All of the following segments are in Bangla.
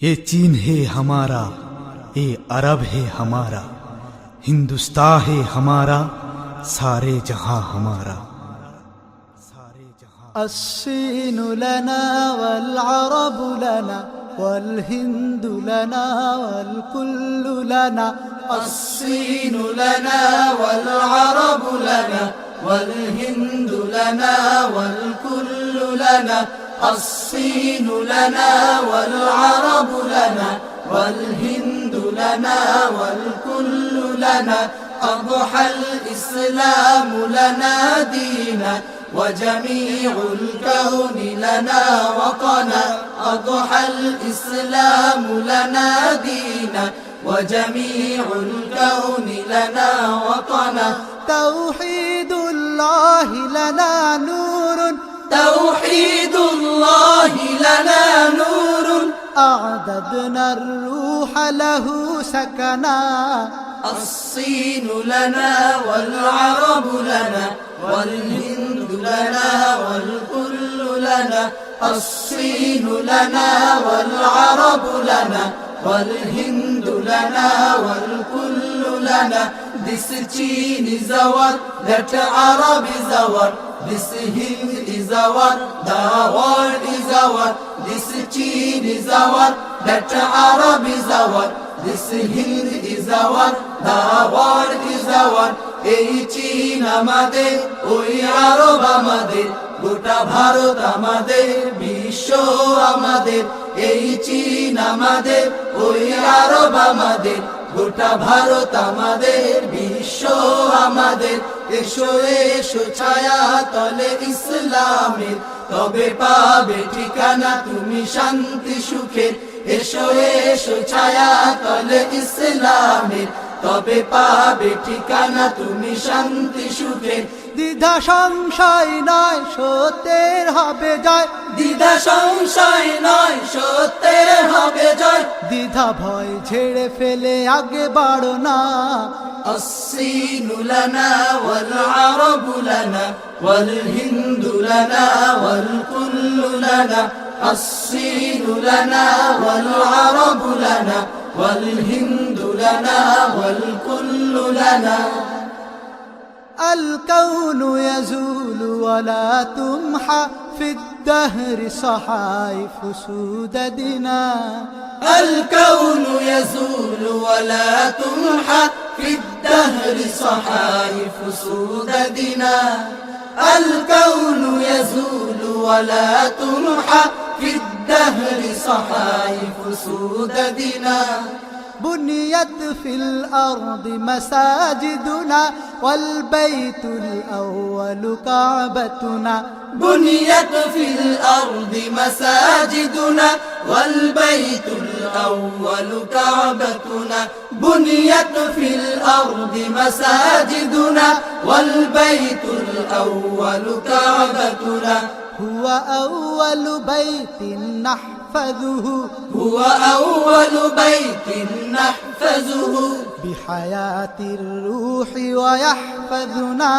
ये चीन है हमारा ये अरब है हमारा हिंदुस्तान है हमारा सारे जहां हमारा الصين لنا والعرب لنا والهند لنا والكل لنا الصين لنا والعرب لنا والهند لنا والكل لنا الصين لنا والعرب لنا والهند لنا والكل لنا أضحى الإسلام لنا دينا وجميع الكون لنا وطنا أضحى الإسلام لنا دينا وجميع الكون لنا وطنا توحيد الله لنا نور توحيد الله لنا نور. أعددنا الروح له سكنا. الصين لنا والعرب لنا والهند لنا والكل لنا. الصين لنا والعرب لنا والهند لنا والكل لنا. Our, that Arab is our, this Hind is our, the world is our, this Chin is our, that Arab is our, this Hind is our, the world is our, এই চীন আমাদের ওই আরব আমাদের গোটা ভারত আমাদের বিশ্ব আমাদের এই চীন আমাদের ওই আরব আমাদের গোটা ভারত আমাদের, বিশ্ব আমাদের। এসো এসো ছায়া তলে ইসলামের। তবে পাবে ঠিকানা তুমি শান্তি সুখের। এসো এসো ছায়া তলে ইসলামের। তবে পাবে ঠিকানা তুমি শান্তি সুখে দ্বিধা সংশয় নয় সত্যের হবে জয় দ্বিধা সংশয় নয় সত্যের হবে জয় দ্বিধা ভয় ছেড়ে ফেলে আগে বাড়ো না الصين لنا والعرب لنا والهند لنا والكل لنا الصين لنا والعرب لنا والهند لنا والكل لنا. الكون يزول ولا تمحى في الدهر صحائف سوددنا الكون يزول ولا تمحى في الدهر صحائف سوددنا الكون يزول ولا تمحى في الدهر صحائف سوددنا بنيت في الأرض مساجدنا والبيت الأول كعبتنا. بنيت في الأرض مساجدنا والبيت الأول كعبتنا. بنيت في الأرض مساجدنا والبيت الأول كعبتنا. هو أول بيت نحفظه. هو أول بيت نحفظه. بحياة الروح ويحفظنا.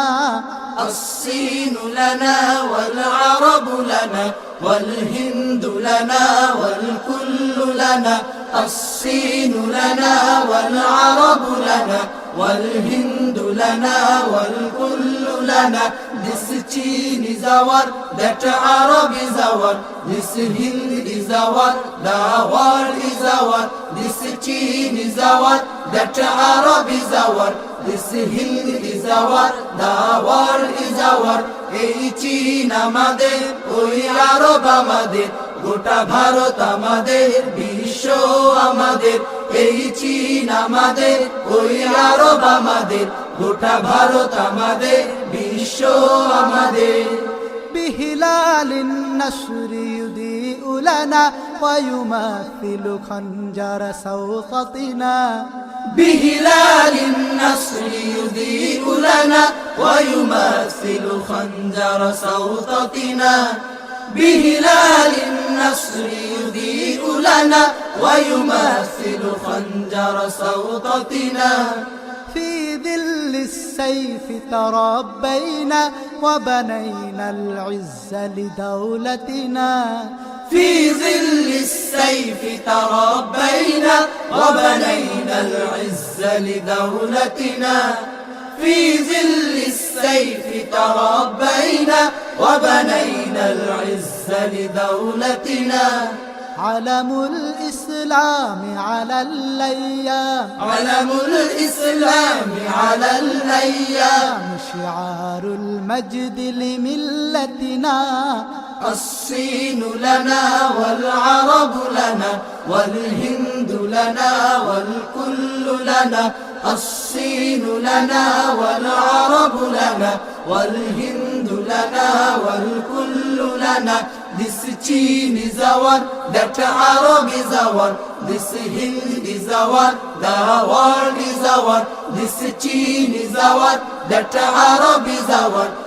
الصين لنا والعرب لنا والهند لنا والكل لنا. الصين لنا والعرب لنا والهند لنا والكل لنا. This Chin is our, that Arab is our, this Hind is our, the world is our, this Chin is our, that Arab is our, this Hind is our, the world is our, এই চীন আমাদের ওই আরব আমাদের গোটা ভারত আমাদের বিশ্ব আমাদের এই চীন আমাদের ওই আরব আমাদের গোটা ভারত আমাদের বিশ্ব আমাদের بهلال النشر يضيء لنا ويمثل خنجر سوطتنا بهلال النصر يضيء لنا ويمثل خنجر سوطتنا بهلال النصر يضيء لنا ويمثل خنجر سوطتنا في ظل السيف تربينا وبنينا العز لدولتنا. في ظل السيف تربينا وبنينا العز لدولتنا. في ظل السيف تربينا وبنينا العز لدولتنا. علم الإسلام على الأيام. علم الإسلام على الأيام. شعار المجد لملتنا. الصين لنا والعرب لنا والهند لنا والكل لنا الصين لنا والعرب لنا والهند لنا والكل لنا This Chin is our, that Arab is our, this Hind is our, the world is our, this Chin is our, that Arab is our,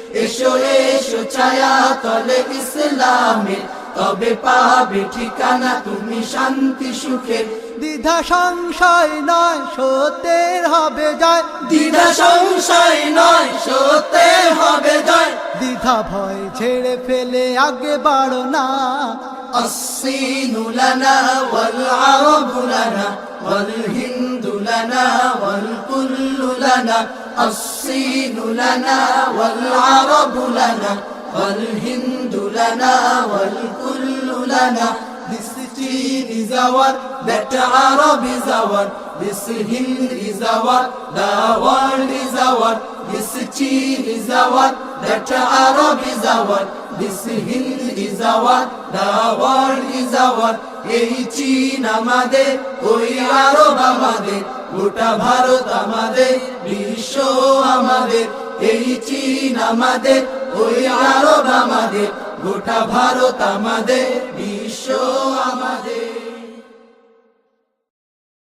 এসো এসো ছায়া তলে ইসলামের তবে পাবে ঠিকানা তুমি শান্তি সুখের দ্বিধা সংশয় নয় সত্যের হবে জয় দ্বিধা সংশয় নয় সত্যের হবে জয় দ্বিধা ভয় ছেড়ে ফেলে আগে বাড়ো না الصين لنا والعرب لنا والهند لنا والكل لنا الصين لنا والعرب لنا والهند لنا والكل لنا للسجين زوال بيت عرب زوال للسهند زوال لاوال زوال للسجين زوال بيت عرب زوال. This hill is our, the world is our. এই চীন আমাদের ওই আরব আমাদের গোটা ভারত আমাদের বিশ্ব আমাদের এই চীন আমাদের ওই আরব আমাদের গোটা ভারত আমাদের বিশ্ব আমাদের